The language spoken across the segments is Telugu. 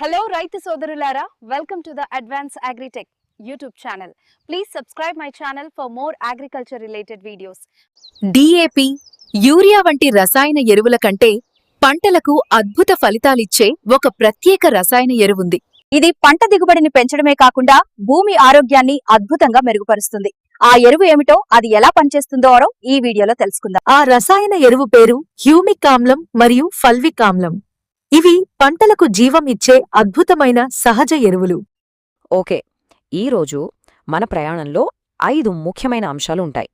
హలో రైతు సోదరులారా welcome to the advance agritech YouTube channel please subscribe my channel for more agriculture related videos DAP urea వంటి రసాయన ఎరువుల కంటే పంటలకు అద్భుత ఫలితాలిచ్చే ఒక ప్రత్యేక రసాయన ఎరువుంది. ఇది పంట దిగుబడిని పెంచడమే కాకుండా భూమి ఆరోగ్యాన్ని అద్భుతంగా మెరుగుపరుస్తుంది. ఆ ఎరువు ఏమిటో అది ఎలా పనిచేస్తుందో ఈ వీడియోలో తెలుసుకుందాం. ఆ రసాయన ఎరువు పేరు హ్యూమిక్ ఆమ్లం మరియు ఫల్విక్ ఆమ్లం. ఇవి పంటలకు జీవం ఇచ్చే అద్భుతమైన సహజ ఎరువులు. ఓకే ఈరోజు మన ప్రయాణంలో ఐదు ముఖ్యమైన అంశాలు ఉంటాయి.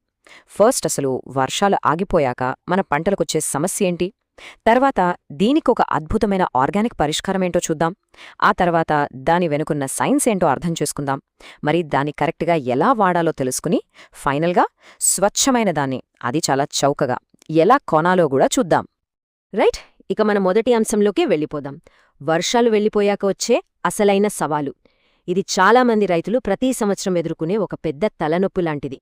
ఫస్ట్ అసలు వర్షాలు ఆగిపోయాక మన పంటలకొచ్చే సమస్య ఏంటి? తర్వాత దీనికొక అద్భుతమైన ఆర్గానిక్ పరిష్కారం ఏంటో చూద్దాం. ఆ తర్వాత దాని వెనుకున్న సైన్స్ ఏంటో అర్థం చేసుకుందాం. మరి దాన్ని కరెక్ట్గా ఎలా వాడాలో తెలుసుకుని ఫైనల్గా స్వచ్ఛమైన దాన్ని అది చాలా చౌకగా ఎలా కొనాలో కూడా చూద్దాం. రైట్ ఇక మన మొదటి అంశంలోకే వెళ్ళిపోదాం. వర్షాలు వెళ్ళిపోయాక వచ్చే అసలైన సవాలు. ఇది చాలామంది రైతులు ప్రతి సంవత్సరం ఎదుర్కొనే ఒక పెద్ద తలనొప్పి లాంటిది.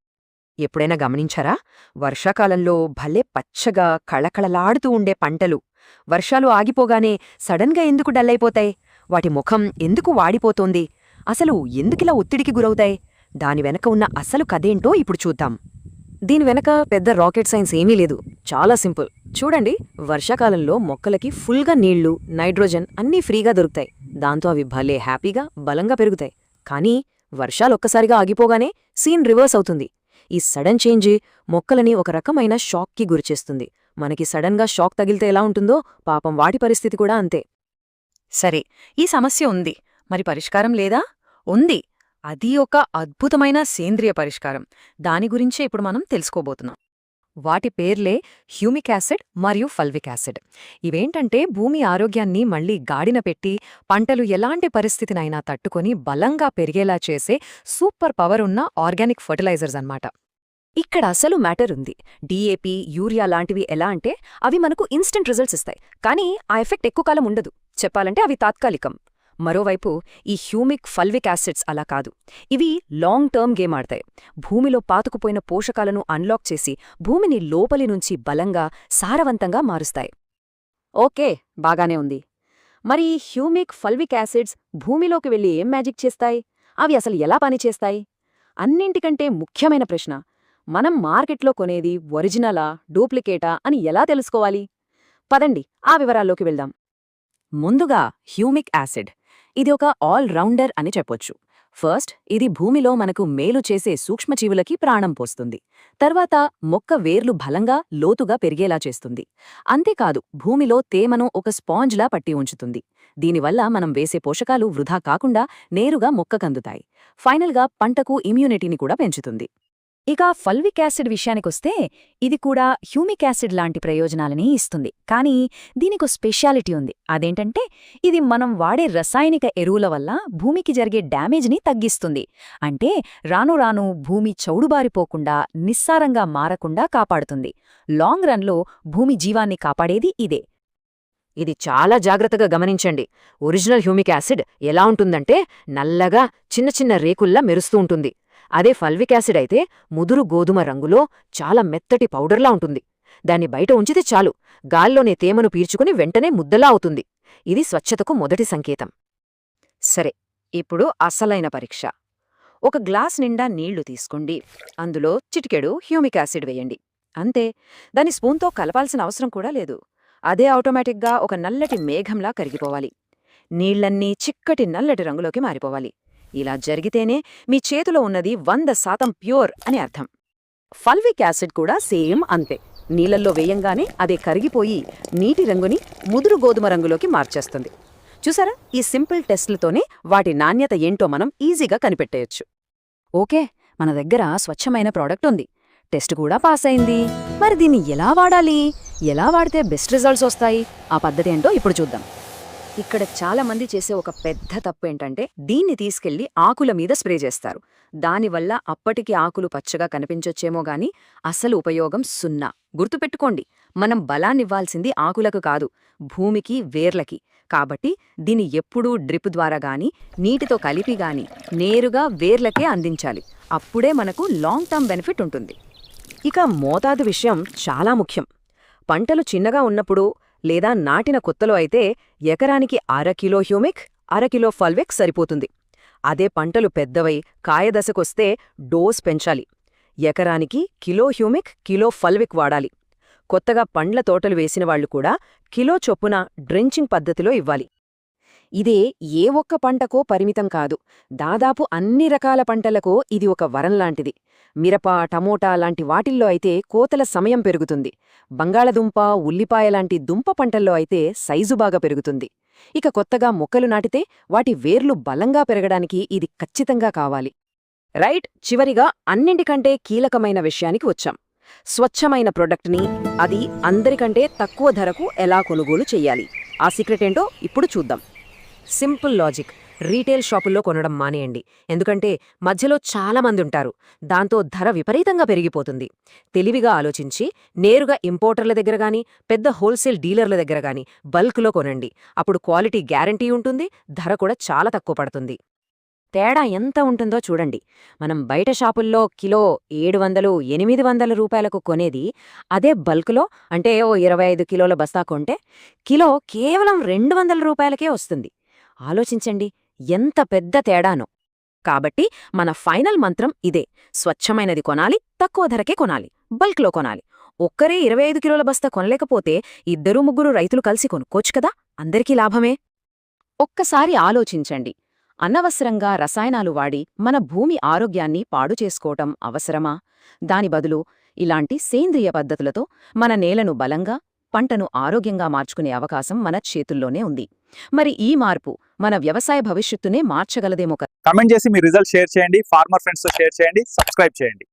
ఎప్పుడైనా గమనించారా? వర్షాకాలంలో భలే పచ్చగా కళకళలాడుతూ ఉండే పంటలు. వర్షాలు ఆగిపోగానే సడన్గా ఎందుకు డల్లైపోతాయి? వాటి ముఖం ఎందుకు వాడిపోతోంది? అసలు ఎందుకిలా ఒత్తిడికి గురవుతాయి? దాని వెనక ఉన్న అసలు కథేంటో ఇప్పుడు చూద్దాం. దీని వెనక పెద్ద రాకెట్ సైన్స్ ఏమీ లేదు. చాలా సింపుల్. చూడండి వర్షాకాలంలో మొక్కలకి ఫుల్గా నీళ్ళు నైట్రోజన్ అన్నీ ఫ్రీగా దొరుకుతాయి. దాంతో అవి భలే హ్యాపీగా బలంగా పెరుగుతాయి. కానీ వర్షాలొక్కసారిగా ఆగిపోగానే సీన్ రివర్స్ అవుతుంది. ఈ సడన్ చేంజ్ మొక్కలని ఒక రకమైన షాక్కి గురిచేస్తుంది. మనకి సడన్గా షాక్ తగిలితే ఎలా ఉంటుందో పాపం వాటి పరిస్థితి కూడా అంతే. సరే ఈ సమస్య ఉంది. మరి పరిష్కారం లేదా? ఉంది. అది ఒక అద్భుతమైన సేంద్రియ పరిష్కారం. దాని గురించే ఇప్పుడు మనం తెలుసుకోబోతున్నాం. వాటి పేర్లే హ్యూమిక్ యాసిడ్ మరియు ఫల్విక్ యాసిడ్. ఇవేంటంటే భూమి ఆరోగ్యాన్ని మళ్ళీ గాడిన పెట్టి పంటలు ఎలాంటి పరిస్థితినైనా తట్టుకొని బలంగా పెరిగేలా చేసే సూపర్ పవర్ ఉన్న ఆర్గానిక్ ఫర్టిలైజర్స్ అన్నమాట. ఇక్కడ అసలు మ్యాటర్ ఉంది. డీఏపీ యూరియా లాంటివి ఎలా అంటే అవి మనకు ఇన్స్టెంట్ రిజల్ట్స్ ఇస్తాయి. కానీ ఆ ఎఫెక్ట్ ఎక్కువ కాలం ఉండదు. చెప్పాలంటే అవి తాత్కాలికం. మరోవైపు ఈ హ్యూమిక్ ఫల్విక్ యాసిడ్స్ అలా కాదు. ఇవి లాంగ్ టర్మ్ గేమ్ ఆడతాయి. భూమిలో పాతుకుపోయిన పోషకాలను అన్లాక్ చేసి భూమిని లోపలి నుంచి బలంగా సారవంతంగా మారుస్తాయి. ఓకే బాగానే ఉంది. మరి ఈ హ్యూమిక్ ఫల్విక్ యాసిడ్స్ భూమిలోకి వెళ్ళి ఏం మ్యాజిక్ చేస్తాయి? అవి అసలు ఎలా పనిచేస్తాయి అన్నింటికంటే ముఖ్యమైన ప్రశ్న మనం మార్కెట్లో కొనేది ఒరిజినలా డూప్లికేటా అని ఎలా తెలుసుకోవాలి? పదండి ఆ వివరాల్లోకి వెళ్దాం. ముందుగా హ్యూమిక్ యాసిడ్. ఇది ఒక ఆల్ రౌండర్ అని చెప్పొచ్చు. ఫస్ట్ ఇది భూమిలో మనకు మేలు చేసే సూక్ష్మజీవులకి ప్రాణం పోస్తుంది. తర్వాత మొక్క వేర్లు బలంగా లోతుగా పెరిగేలా చేస్తుంది. అంతేకాదు భూమిలో తేమను ఒక స్పాంజ్లా పట్టి ఉంచుతుంది. దీనివల్ల మనం వేసే పోషకాలు వృధా కాకుండా నేరుగా మొక్కకందుతాయి. ఫైనల్గా పంటకు ఇమ్యూనిటీని కూడా పెంచుతుంది. ఇక ఫల్విక్ యాసిడ్ విషయానికొస్తే ఇది కూడా హ్యూమిక్ యాసిడ్ లాంటి ప్రయోజనాలని ఇస్తుంది. కానీ దీనికో స్పెషాలిటీ ఉంది. అదేంటంటే ఇది మనం వాడే రసాయనిక ఎరువుల వల్ల భూమికి జరిగే డ్యామేజ్ని తగ్గిస్తుంది. అంటే రాను రాను భూమి చౌడుబారిపోకుండా నిస్సారంగా మారకుండా కాపాడుతుంది. లాంగ్ రన్లో భూమి జీవాన్ని కాపాడేది ఇదే. ఇది చాలా జాగ్రత్తగా గమనించండి. ఒరిజినల్ హ్యూమిక్ యాసిడ్ ఎలా ఉంటుందంటే నల్లగా చిన్న చిన్న రేకుల్లా మెరుస్తూ ఉంటుంది. అదే ఫల్విక్ యాసిడ్ అయితే ముదురు గోధుమ రంగులో చాలా మెత్తటి పౌడర్లా ఉంటుంది. దాన్ని బయట ఉంచితే చాలు. గాల్లోనే తేమను పీల్చుకుని వెంటనే ముద్దలా అవుతుంది. ఇది స్వచ్ఛతకు మొదటి సంకేతం. సరే ఇప్పుడు అసలైన పరీక్ష. ఒక గ్లాస్ నిండా నీళ్ళు తీసుకోండి. అందులో చిటికెడు హ్యూమిక్ యాసిడ్ వేయండి. అంతే. దాని స్పూన్తో కలపాల్సిన అవసరం కూడా లేదు. అదే ఆటోమేటిక్గా ఒక నల్లటి మేఘంలా కరిగిపోవాలి. నీళ్ళన్నీ చిక్కటి నల్లటి రంగులోకి మారిపోవాలి. ఇలా జరిగితేనే మీ చేతిలో ఉన్నది వంద శాతం ప్యూర్ అని అర్థం. ఫల్విక్ యాసిడ్ కూడా సేమ్ అంతే. నీళ్ళల్లో వేయంగానే అదే కరిగిపోయి నీటి రంగుని ముదురు గోధుమ రంగులోకి మార్చేస్తుంది. చూసారా? ఈ సింపుల్ టెస్ట్లతోనే వాటి నాణ్యత ఏంటో మనం ఈజీగా కనిపెట్టేయచ్చు. ఓకే మన దగ్గర స్వచ్ఛమైన ప్రోడక్ట్ ఉంది. టెస్ట్ కూడా పాస్ అయింది మరి దీన్ని ఎలా వాడాలి? ఎలా వాడితే బెస్ట్ రిజల్ట్స్ వస్తాయి? ఆ పద్ధతి ఏంటో ఇప్పుడు చూద్దాం. ఇక్కడ చాలా మంది చేసే ఒక పెద్ద తప్పు ఏంటంటే దీన్ని తీసుకెళ్ళి ఆకుల మీద స్ప్రే చేస్తారు. దానివల్ల అప్పటికి ఆకులు పచ్చగా కనిపించొచ్చేమో గాని అసలు ఉపయోగం సున్నా. గుర్తుపెట్టుకోండి మనం బలాన్నివ్వాల్సింది ఆకులకు కాదు భూమికి వేర్లకి. కాబట్టి దీన్ని ఎప్పుడూ డ్రిప్ ద్వారా గాని నీటితో కలిపి గాని నేరుగా వేర్లకే అందించాలి. అప్పుడే మనకు లాంగ్ టర్మ్ బెనిఫిట్ ఉంటుంది. ఇక మోతాదు విషయం చాలా ముఖ్యం. పంటలు చిన్నగా ఉన్నప్పుడు లేదా నాటిన కొత్తలో అయితే ఎకరానికి అరకిలో హ్యూమిక్ అరకిలో ఫల్వెక్ సరిపోతుంది. అదే పంటలు పెద్దవై కాయదశకొస్తే డోస్ పెంచాలి. ఎకరానికి కిలో హ్యూమిక్ కిలో ఫల్విక్ వాడాలి. కొత్తగా పండ్ల తోటలు వేసిన వాళ్ళు కూడా కిలో చొప్పున డ్రెంచింగ్ పద్ధతిలో ఇవ్వాలి. ఇదే ఏ ఒక్క పంటకో పరిమితం కాదు. దాదాపు అన్ని రకాల పంటలకో ఇది ఒక వరంలాంటిది మిరప టమోటా లాంటి వాటిల్లో అయితే కోతల సమయం పెరుగుతుంది. బంగాళదుంప ఉల్లిపాయ లాంటి దుంప పంటల్లో అయితే సైజు బాగా పెరుగుతుంది. ఇక కొత్తగా మొక్కలు నాటితే వాటి వేర్లు బలంగా పెరగడానికి ఇది ఖచ్చితంగా కావాలి. రైట్ చివరిగా అన్నింటికంటే కీలకమైన విషయానికి వచ్చాం. స్వచ్ఛమైన ప్రొడక్ట్ని అది అందరికంటే తక్కువ ధరకు ఎలా కొనుగోలు చెయ్యాలి ఆ సీక్రెట్ ఏంటో ఇప్పుడు చూద్దాం. Simple logic. రీటైల్ షాపుల్లో కొనడం మానేయండి. ఎందుకంటే మధ్యలో చాలామంది ఉంటారు. దాంతో ధర విపరీతంగా పెరిగిపోతుంది. తెలివిగా ఆలోచించి నేరుగా ఇంపోర్టర్ల దగ్గర గాని పెద్ద హోల్సేల్ డీలర్ల దగ్గర గాని బల్క్లో కొనండి. అప్పుడు క్వాలిటీ గ్యారంటీ ఉంటుంది ధర కూడా చాలా తక్కువ పడుతుంది. తేడా ఎంత ఉంటుందో చూడండి. మనం బయట షాపుల్లో కిలో ఏడు వందలు ఎనిమిది వందల రూపాయలకు కొనేది అదే బల్క్లో అంటే ఓ ఇరవై ఐదు కిలోల బస్తా కొంటే కిలో కేవలం రెండు వందల రూపాయలకే వస్తుంది. ఆలోచించండి. ఎంత పెద్ద తేడానో. కాబట్టి మన ఫైనల్ మంత్రం ఇదే. స్వచ్ఛమైనది కొనాలి తక్కువ ధరకే కొనాలి బల్క్లో కొనాలి. ఒక్కరే ఇరవై ఐదు కిలోల బస్తా కొనలేకపోతే ఇద్దరు ముగ్గురు రైతులు కలిసి కొనుక్కోచ్చు కదా? అందరికీ లాభమే? ఒక్కసారి ఆలోచించండి. అనవసరంగా రసాయనాలు వాడి మన భూమి ఆరోగ్యాన్ని పాడు చేసుకోవటం అవసరమా? దాని బదులు ఇలాంటి సేంద్రియ పద్ధతులతో మన నేలను బలంగా పంటను ఆరోగ్యంగా మార్చుకునే అవకాశం మన చేతుల్లోనే ఉంది. మరి ఈ మార్పు మన వ్యవసాయ భవిష్యత్తునే మార్చగలదేమో కమెంట్ చేసి మీ రిజల్ట్ షేర్ చేయండి. ఫార్మర్ ఫ్రెండ్స్తో షేర్ చేయండి. సబ్స్క్రైబ్ చేయండి.